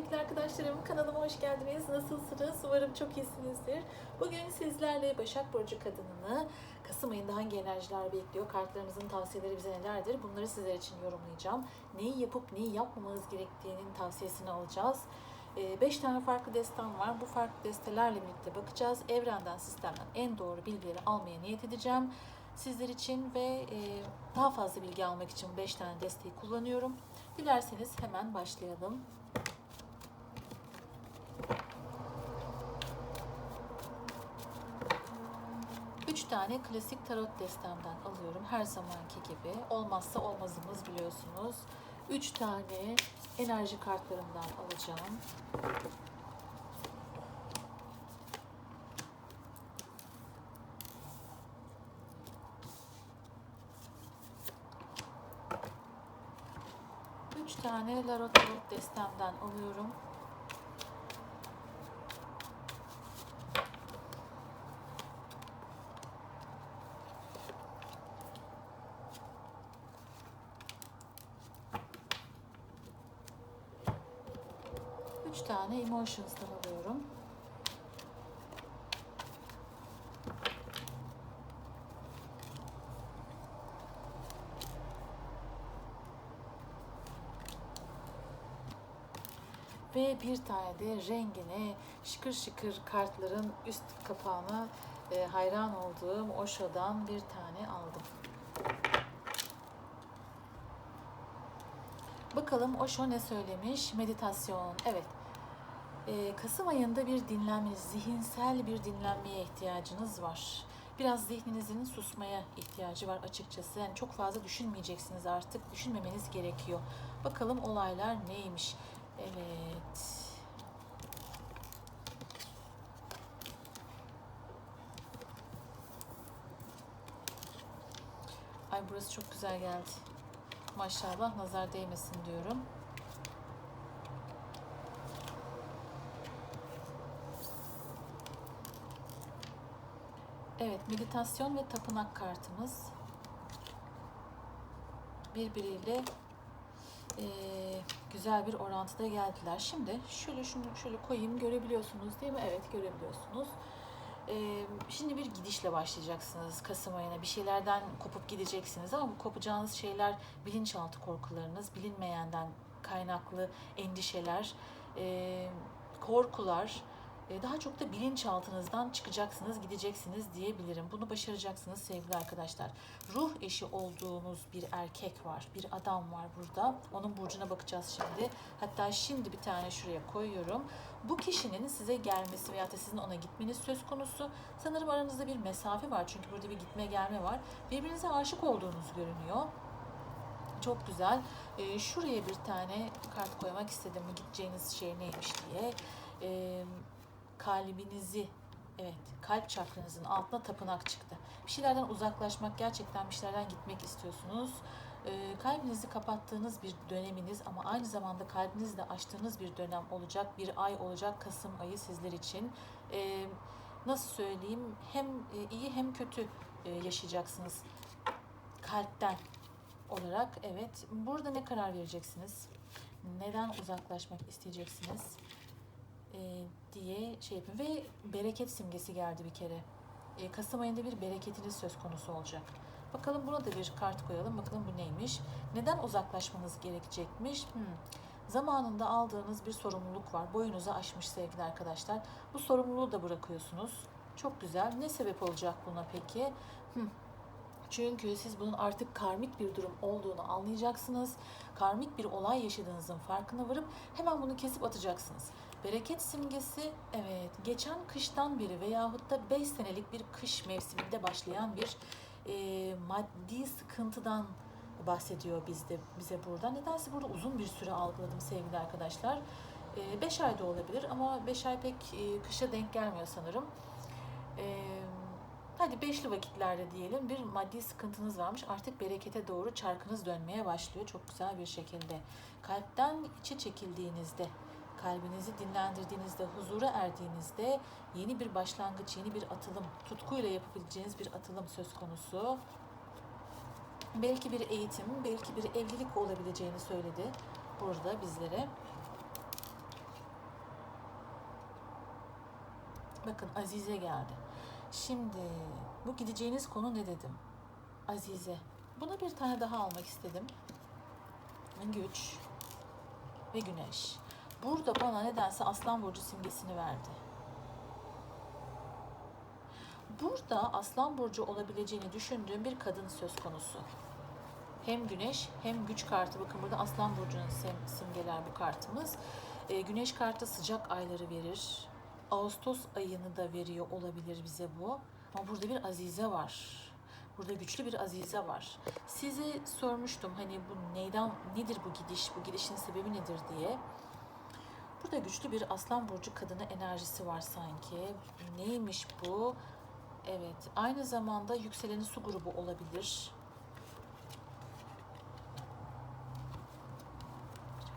sevgili arkadaşlarım. Kanalıma hoş geldiniz. Nasılsınız? Umarım çok iyisinizdir. Bugün sizlerle Başak Burcu kadınını Kasım ayında hangi enerjiler bekliyor? Kartlarımızın tavsiyeleri bize nelerdir? Bunları sizler için yorumlayacağım. Neyi yapıp neyi yapmamanız gerektiğinin tavsiyesini alacağız. 5 tane farklı destan var. Bu farklı destelerle birlikte bakacağız. Evrenden, sistemden en doğru bilgileri almaya niyet edeceğim. Sizler için ve e, daha fazla bilgi almak için 5 tane desteği kullanıyorum. Dilerseniz hemen başlayalım. Üç tane klasik tarot destemden alıyorum. Her zamanki gibi. Olmazsa olmazımız biliyorsunuz. Üç tane enerji kartlarımdan alacağım. Üç tane Larot destemden alıyorum. Üç tane Emotions'tan alıyorum. Ve bir tane de rengine şıkır şıkır kartların üst kapağına e, hayran olduğum Osho'dan bir tane aldım. Bakalım Osho ne söylemiş? Meditasyon. Evet. Ee, Kasım ayında bir dinlenme, zihinsel bir dinlenmeye ihtiyacınız var. Biraz zihninizin susmaya ihtiyacı var açıkçası. Yani çok fazla düşünmeyeceksiniz artık. Düşünmemeniz gerekiyor. Bakalım olaylar neymiş? Evet. Ay burası çok güzel geldi. Maşallah nazar değmesin diyorum. Evet, meditasyon ve tapınak kartımız birbiriyle eee, güzel bir orantıda geldiler. Şimdi şöyle şunu şöyle koyayım görebiliyorsunuz değil mi? Evet görebiliyorsunuz. Eee, şimdi bir gidişle başlayacaksınız Kasım ayına. Bir şeylerden kopup gideceksiniz ama bu kopacağınız şeyler bilinçaltı korkularınız, bilinmeyenden kaynaklı endişeler, eee, korkular, e, daha çok da bilinçaltınızdan çıkacaksınız, gideceksiniz diyebilirim. Bunu başaracaksınız sevgili arkadaşlar. Ruh eşi olduğunuz bir erkek var, bir adam var burada. Onun burcuna bakacağız şimdi. Hatta şimdi bir tane şuraya koyuyorum. Bu kişinin size gelmesi veya sizin ona gitmeniz söz konusu. Sanırım aranızda bir mesafe var çünkü burada bir gitme gelme var. Birbirinize aşık olduğunuz görünüyor. Çok güzel. Ee, şuraya bir tane kart koymak istedim. Gideceğiniz şey neymiş diye. Ee, kalbinizi evet kalp çakranızın altına tapınak çıktı. Bir şeylerden uzaklaşmak, gerçekten bir şeylerden gitmek istiyorsunuz. Ee, kalbinizi kapattığınız bir döneminiz ama aynı zamanda kalbinizi de açtığınız bir dönem olacak. Bir ay olacak Kasım ayı sizler için. Ee, nasıl söyleyeyim? Hem e, iyi hem kötü e, yaşayacaksınız. Kalpten olarak evet. Burada ne karar vereceksiniz? Neden uzaklaşmak isteyeceksiniz? E, diye şey yapın. Ve bereket simgesi geldi bir kere. E, Kasım ayında bir bereketiniz söz konusu olacak. Bakalım buna da bir kart koyalım. Bakalım bu neymiş? Neden uzaklaşmanız gerekecekmiş? Hmm. Zamanında aldığınız bir sorumluluk var. Boyunuzu aşmış sevgili arkadaşlar. Bu sorumluluğu da bırakıyorsunuz. Çok güzel. Ne sebep olacak buna peki? Hmm. Çünkü siz bunun artık karmik bir durum olduğunu anlayacaksınız. Karmik bir olay yaşadığınızın farkına varıp hemen bunu kesip atacaksınız. Bereket simgesi evet geçen kıştan beri veyahut da 5 senelik bir kış mevsiminde başlayan bir e, maddi sıkıntıdan bahsediyor bizde bize burada. Nedense burada uzun bir süre algıladım sevgili arkadaşlar. 5 ayda olabilir ama 5 ay pek e, kışa denk gelmiyor sanırım. E, hadi beşli vakitlerde diyelim bir maddi sıkıntınız varmış. Artık berekete doğru çarkınız dönmeye başlıyor çok güzel bir şekilde. Kalpten içe çekildiğinizde kalbinizi dinlendirdiğinizde, huzura erdiğinizde yeni bir başlangıç, yeni bir atılım, tutkuyla yapabileceğiniz bir atılım söz konusu. Belki bir eğitim, belki bir evlilik olabileceğini söyledi burada bizlere. Bakın Azize geldi. Şimdi bu gideceğiniz konu ne dedim? Azize. Buna bir tane daha almak istedim. Güç ve güneş. Burada bana nedense Aslan Burcu simgesini verdi. Burada Aslan Burcu olabileceğini düşündüğüm bir kadın söz konusu. Hem güneş hem güç kartı. Bakın burada Aslan Burcu'nun sim- simgeler bu kartımız. Ee, güneş kartı sıcak ayları verir. Ağustos ayını da veriyor olabilir bize bu. Ama burada bir azize var. Burada güçlü bir azize var. Size sormuştum hani bu neyden nedir bu gidiş, bu gidişin sebebi nedir diye. Burada güçlü bir aslan burcu kadını enerjisi var sanki. Neymiş bu? Evet, aynı zamanda yükseleni su grubu olabilir.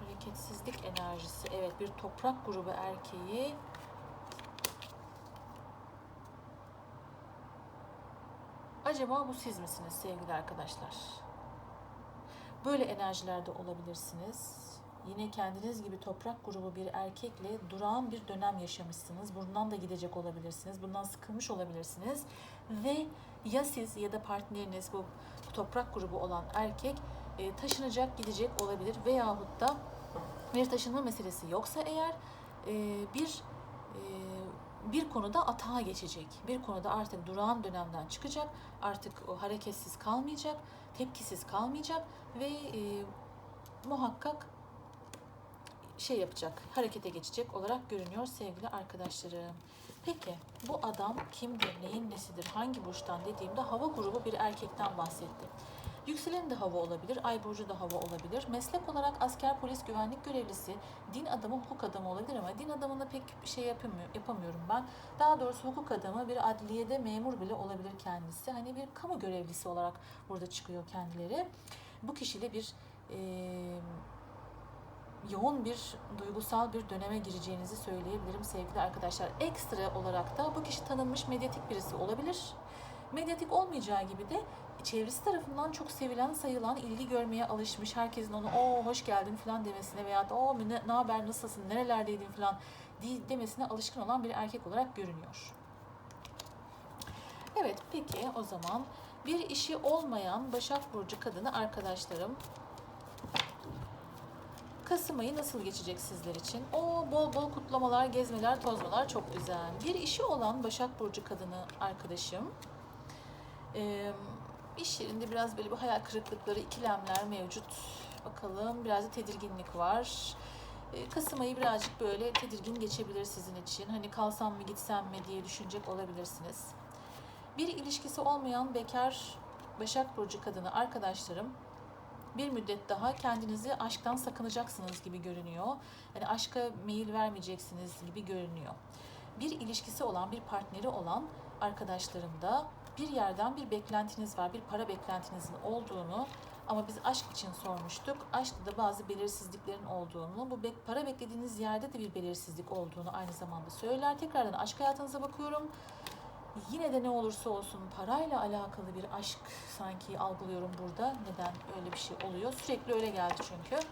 Hareketsizlik enerjisi. Evet, bir toprak grubu erkeği. Acaba bu siz misiniz sevgili arkadaşlar? Böyle enerjilerde olabilirsiniz. Yine kendiniz gibi toprak grubu bir erkekle durağan bir dönem yaşamışsınız. Bundan da gidecek olabilirsiniz. Bundan sıkılmış olabilirsiniz. Ve ya siz ya da partneriniz bu toprak grubu olan erkek e, taşınacak, gidecek olabilir. Veyahut da bir taşınma meselesi yoksa eğer e, bir e, bir konuda atağa geçecek. Bir konuda artık durağan dönemden çıkacak. Artık o hareketsiz kalmayacak, tepkisiz kalmayacak ve e, muhakkak şey yapacak, harekete geçecek olarak görünüyor sevgili arkadaşlarım. Peki bu adam kimdir, neyin nesidir, hangi burçtan dediğimde hava grubu bir erkekten bahsetti. Yükselen de hava olabilir, ay burcu da hava olabilir. Meslek olarak asker, polis, güvenlik görevlisi, din adamı, hukuk adamı olabilir ama din adamına pek bir şey yapamıyor, yapamıyorum ben. Daha doğrusu hukuk adamı bir adliyede memur bile olabilir kendisi. Hani bir kamu görevlisi olarak burada çıkıyor kendileri. Bu kişiyle bir eee yoğun bir duygusal bir döneme gireceğinizi söyleyebilirim sevgili arkadaşlar. Ekstra olarak da bu kişi tanınmış medyatik birisi olabilir. Medyatik olmayacağı gibi de çevresi tarafından çok sevilen, sayılan, ilgi görmeye alışmış, herkesin onu o hoş geldin falan demesine veya o ne, ne haber, nasılsın, nerelerdeydin falan demesine alışkın olan bir erkek olarak görünüyor. Evet, peki o zaman bir işi olmayan Başak Burcu kadını arkadaşlarım Kasım ayı nasıl geçecek sizler için? O bol bol kutlamalar, gezmeler, tozmalar çok güzel. Bir işi olan Başak Burcu kadını arkadaşım. Ee, iş yerinde biraz böyle bir hayal kırıklıkları, ikilemler mevcut. Bakalım biraz da tedirginlik var. Ee, Kasım ayı birazcık böyle tedirgin geçebilir sizin için. Hani kalsam mı gitsem mi diye düşünecek olabilirsiniz. Bir ilişkisi olmayan bekar Başak Burcu kadını arkadaşlarım bir müddet daha kendinizi aşktan sakınacaksınız gibi görünüyor. Yani aşka meyil vermeyeceksiniz gibi görünüyor. Bir ilişkisi olan, bir partneri olan arkadaşlarımda bir yerden bir beklentiniz var, bir para beklentinizin olduğunu ama biz aşk için sormuştuk. Aşkta da bazı belirsizliklerin olduğunu, bu para beklediğiniz yerde de bir belirsizlik olduğunu aynı zamanda söyler. Tekrardan aşk hayatınıza bakıyorum. Yine de ne olursa olsun parayla alakalı bir aşk sanki algılıyorum burada. Neden öyle bir şey oluyor? Sürekli öyle geldi çünkü.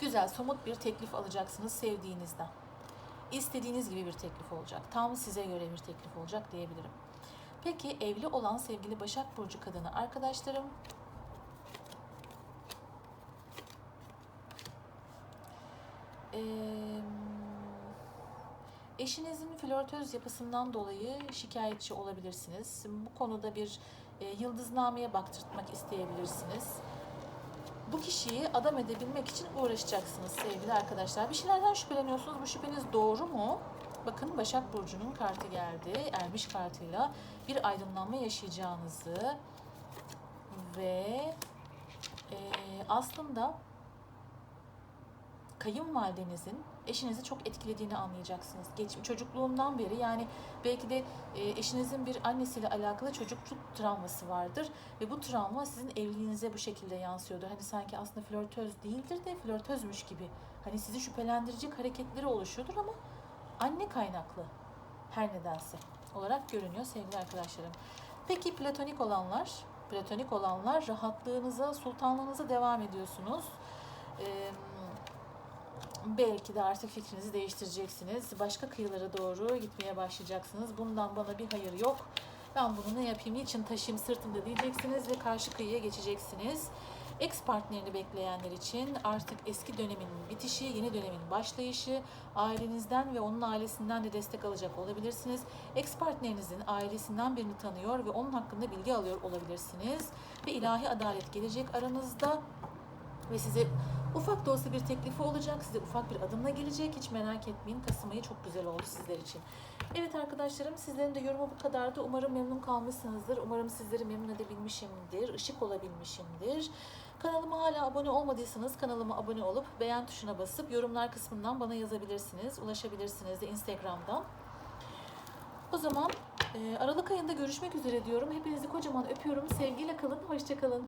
Güzel, somut bir teklif alacaksınız sevdiğinizden. İstediğiniz gibi bir teklif olacak. Tam size göre bir teklif olacak diyebilirim. Peki evli olan sevgili Başak Burcu kadını arkadaşlarım Eee Eşinizin flörtöz yapısından dolayı şikayetçi olabilirsiniz. Bu konuda bir e, yıldıznameye baktırtmak isteyebilirsiniz. Bu kişiyi adam edebilmek için uğraşacaksınız sevgili arkadaşlar. Bir şeylerden şüpheleniyorsunuz. Bu şüpheniz doğru mu? Bakın Başak Burcu'nun kartı geldi. Ermiş kartıyla bir aydınlanma yaşayacağınızı ve e, aslında kayınvalidenizin eşinizi çok etkilediğini anlayacaksınız. Geç, çocukluğundan beri yani belki de e, eşinizin bir annesiyle alakalı çocukluk travması vardır ve bu travma sizin evliliğinize bu şekilde yansıyordur. Hani sanki aslında flörtöz değildir de flörtözmüş gibi. Hani sizi şüphelendirecek hareketleri oluşuyordur ama anne kaynaklı her nedense olarak görünüyor sevgili arkadaşlarım. Peki platonik olanlar, platonik olanlar rahatlığınıza, sultanlığınıza devam ediyorsunuz. Eee belki de artık fikrinizi değiştireceksiniz. Başka kıyılara doğru gitmeye başlayacaksınız. Bundan bana bir hayır yok. Ben bunu ne yapayım, niçin taşıyayım sırtımda diyeceksiniz ve karşı kıyıya geçeceksiniz. Ex partnerini bekleyenler için artık eski dönemin bitişi, yeni dönemin başlayışı, ailenizden ve onun ailesinden de destek alacak olabilirsiniz. Ex partnerinizin ailesinden birini tanıyor ve onun hakkında bilgi alıyor olabilirsiniz. Ve ilahi adalet gelecek aranızda ve size ufak da olsa bir teklifi olacak. Size ufak bir adımla gelecek. Hiç merak etmeyin. Kasım ayı çok güzel oldu sizler için. Evet arkadaşlarım sizlerin de yorumu bu kadardı. Umarım memnun kalmışsınızdır. Umarım sizleri memnun edebilmişimdir. ışık olabilmişimdir. Kanalıma hala abone olmadıysanız kanalıma abone olup beğen tuşuna basıp yorumlar kısmından bana yazabilirsiniz. Ulaşabilirsiniz de Instagram'dan. O zaman Aralık ayında görüşmek üzere diyorum. Hepinizi kocaman öpüyorum. Sevgiyle kalın. Hoşçakalın.